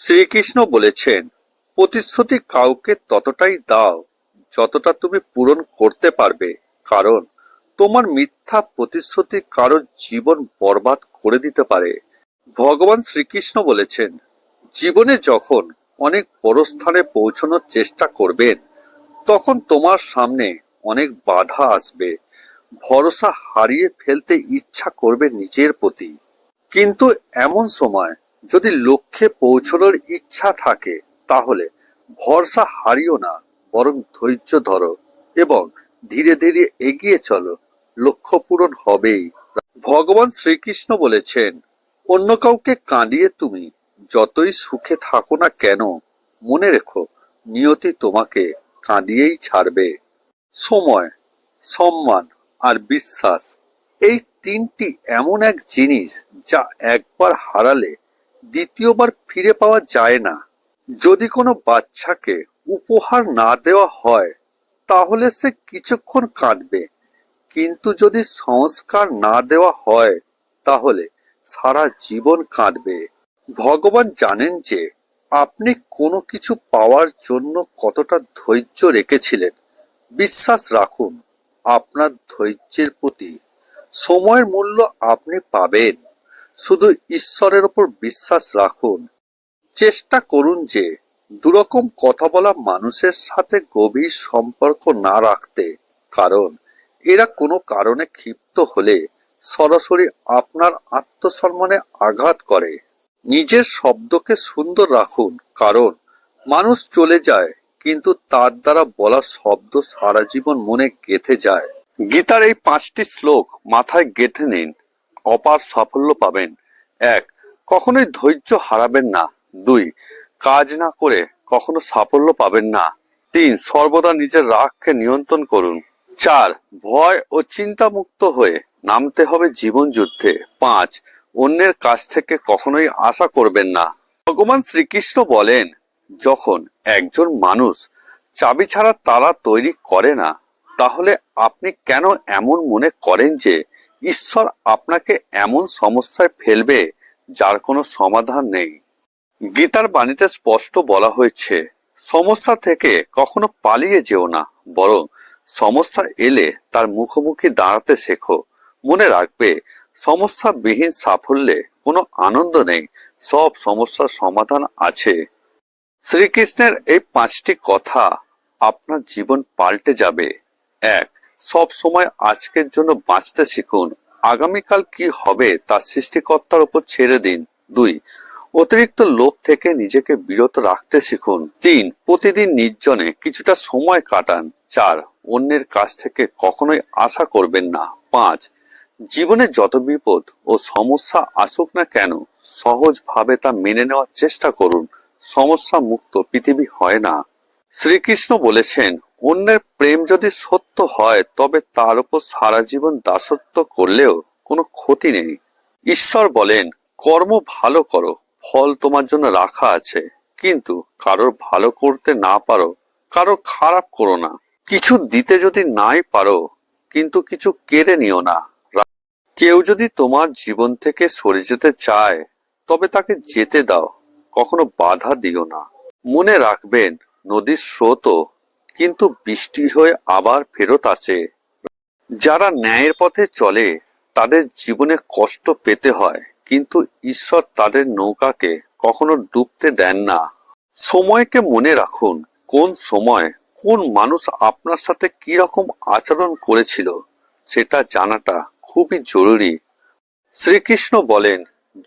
শ্রীকৃষ্ণ বলেছেন, প্রতিশ্রুতি কাউকে ততটাই দাও, যতটা তুমি পূরণ করতে পারবে। কারণ, তোমার মিথ্যা প্রতিশ্রুতি কারোর জীবন বরবাদ করে দিতে পারে। ভগবান শ্রীকৃষ্ণ বলেছেন, জীবনে যখন অনেক বড় স্থানে পৌঁছানোর চেষ্টা করবেন, তখন তোমার সামনে অনেক বাধা আসবে। ভরসা হারিয়ে ফেলতে ইচ্ছা করবে নিজের প্রতি। কিন্তু এমন সময় যদি লক্ষ্যে পৌঁছানোর ইচ্ছা থাকে, তাহলে ভরসা হারিও না, বরং ধৈর্য ধরো এবং ধীরে ধীরে এগিয়ে চলো। লক্ষ্য পূরণ হবেই। ভগবান শ্রীকৃষ্ণ বলেছেন, অন্য কাউকে কাঁদিয়ে তুমি যতই সুখে থাকো না কেন, মনে রেখো, নিয়তি তোমাকে কাঁদিয়েই ছাড়বে। সময়, সম্মান আর বিশ্বাস, এই তিনটি এমন এক জিনিস যা একবার হারালে দ্বিতীয়বার ফিরে পাওয়া যায় না। যদি কোনো বাচ্চাকে উপহার না দেওয়া হয়, তাহলে সে কিছুক্ষণ কাঁদবে। কিন্তু যদি সংস্কার না দেওয়া হয়, তাহলে সারা জীবন কাঁদবে। ভগবান জানেন যে আপনি কোনো কিছু পাওয়ার জন্য কতটা ধৈর্য রেখেছিলেন। বিশ্বাস রাখুন, আপনার ধৈর্যের প্রতি সময়ের মূল্য আপনি পাবেন। শুধু ঈশ্বরের ওপর বিশ্বাস রাখুন। চেষ্টা করুন যে দুরকম কথা বলা মানুষের সাথে গভীর সম্পর্ক না রাখতে। কারণ এরা কোনো কারণে ক্ষিপ্ত হলে সরাসরি আপনার আত্মসম্মানে আঘাত করে। নিজের শব্দকে সুন্দর রাখুন, কারণ মানুষ চলে যায়, কিন্তু তার দ্বারা বলা শব্দ সারা জীবন মনে গেঁথে যায়। গীতার এই পাঁচটি শ্লোক মাথায় গেঁথে নিন। অপার সাফল্য পাবেন। এক, কখনোই ধৈর্য হারাবেন না। দুই, কাজ না করে কখনো সাফল্য পাবেন না। তিন, সর্বদা নিজের রাগকে নিয়ন্ত্রণ করুন। চার, ভয় ও চিন্তা মুক্ত হয়ে নামতে হবে জীবন যুদ্ধে। পাঁচ, অন্যের কাছ থেকে কখনোই আশা করবেন না। ভগবান শ্রীকৃষ্ণ বলেন, যখন একজন মানুষ চাবি ছাড়া তারা তৈরি করে না, তাহলে আপনি কেন এমন মনে করেন যে ঈশ্বর আপনাকে এমন সমস্যায় ফেলবে যার কোনো সমাধান নেই। গীতার বাণীতে স্পষ্ট বলা হয়েছে, সমস্যা থেকে কখনো পালিয়ে যেও না, বরং সমস্যা এলে তার মুখোমুখি দাঁড়াতে শেখো। মনে রাখবে, সমস্যাবিহীন সাফল্যে কোনো আনন্দ নেই, সব সমস্যার সমাধান আছে। শ্রীকৃষ্ণের এই পাঁচটি কথা আপনার জীবন পাল্টে যাবে। এক সব সময় আজকের জন্য বাঁচতে শিখুন। আগামীকাল কি হবে তা সৃষ্টিকর্তার উপর ছেড়ে দিন। দুই, অতিরিক্ত লোভ থেকে নিজেকে বিরত রাখতে শিখুন। তিন, প্রতিদিন নির্জনে কিছুটা সময় কাটান। চার, অন্যের কাছ থেকে কখনোই আশা করবেন না। পাঁচ, জীবনে যত বিপদ ও সমস্যা আসুক না কেন, সহজভাবে তা মেনে নেওয়ার চেষ্টা করুন। সমস্যা মুক্ত পৃথিবী হয় না। শ্রীকৃষ্ণ বলেছেন অন্যের প্রেম যদি সত্য হয়, তবে তার উপর সারা জীবন দাসত্ব করলেও কোনো ক্ষতি নেই। ঈশ্বর বলেন, কর্ম ভালো করো, ফল তোমার জন্য রাখা আছে। কিন্তু কারোর ভালো করতে না পারো কারোর খারাপ করো না। কিছু দিতে যদি নাই পারো, কিন্তু কিছু কেড়ে নিও না। কেউ যদি তোমার জীবন থেকে সরে যেতে চায়, তবে তাকে যেতে দাও, কখনো বাধা দিও না। মনে রাখবেন, নদীর স্রোতও কিন্তু বৃষ্টি হয়ে আবার ফেরত আসে। যারা ন্যায়ের পথে চলে, তাদের জীবনে কষ্ট পেতে হয়, কিন্তু ঈশ্বর তাদের নৌকাকে কখনো ডুবতে দেন না। সময়কে মনে রাখুন, কোন সময় কোন মানুষ আপনার সাথে কি রকম আচরণ করেছিল, সেটা জানাটা খুবই জরুরি। শ্রীকৃষ্ণ বলেন,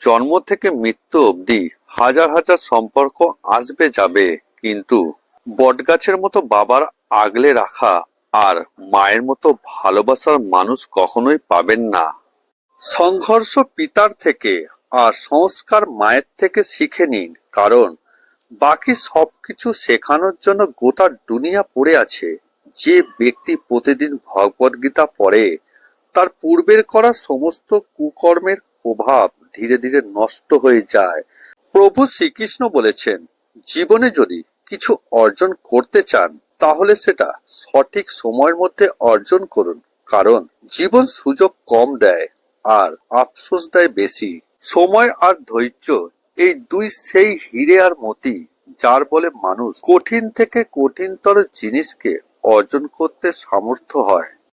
জন্ম থেকে মৃত্যু অবধি হাজার হাজার সম্পর্ক আসবে যাবে, কিন্তু বটগাছের মতো বাবার আগলে রাখা আর মায়ের মতো ভালোবাসার মানুষ কখনোই পাবেন না। সংঘর্ষ পিতার থেকে আর সংস্কার মায়ের থেকে শিখে নিন, কারণ বাকি সবকিছু শেখানোর জন্য গোটা দুনিয়া পড়ে আছে। যে ব্যক্তি প্রতিদিন ভগবদ গীতা পড়ে, তার পূর্বের করা সমস্ত কুকর্মের প্রভাব ধীরে ধীরে নষ্ট হয়ে যায়। প্রভু শ্রীকৃষ্ণ বলেছেন, জীবনে যদি কিছু অর্জন করতে চান, তাহলে সেটা সঠিক সময়ের মধ্যে অর্জন করুন। কারণ জীবন সুযোগ কম দেয় আর আফসোস দেয় বেশি। সময় আর ধৈর্য এই দুই সেই হিরে আর মতি যার বলে মানুষ কঠিন থেকে কঠিনতর জিনিসকে অর্জন করতে সামর্থ্য হয়।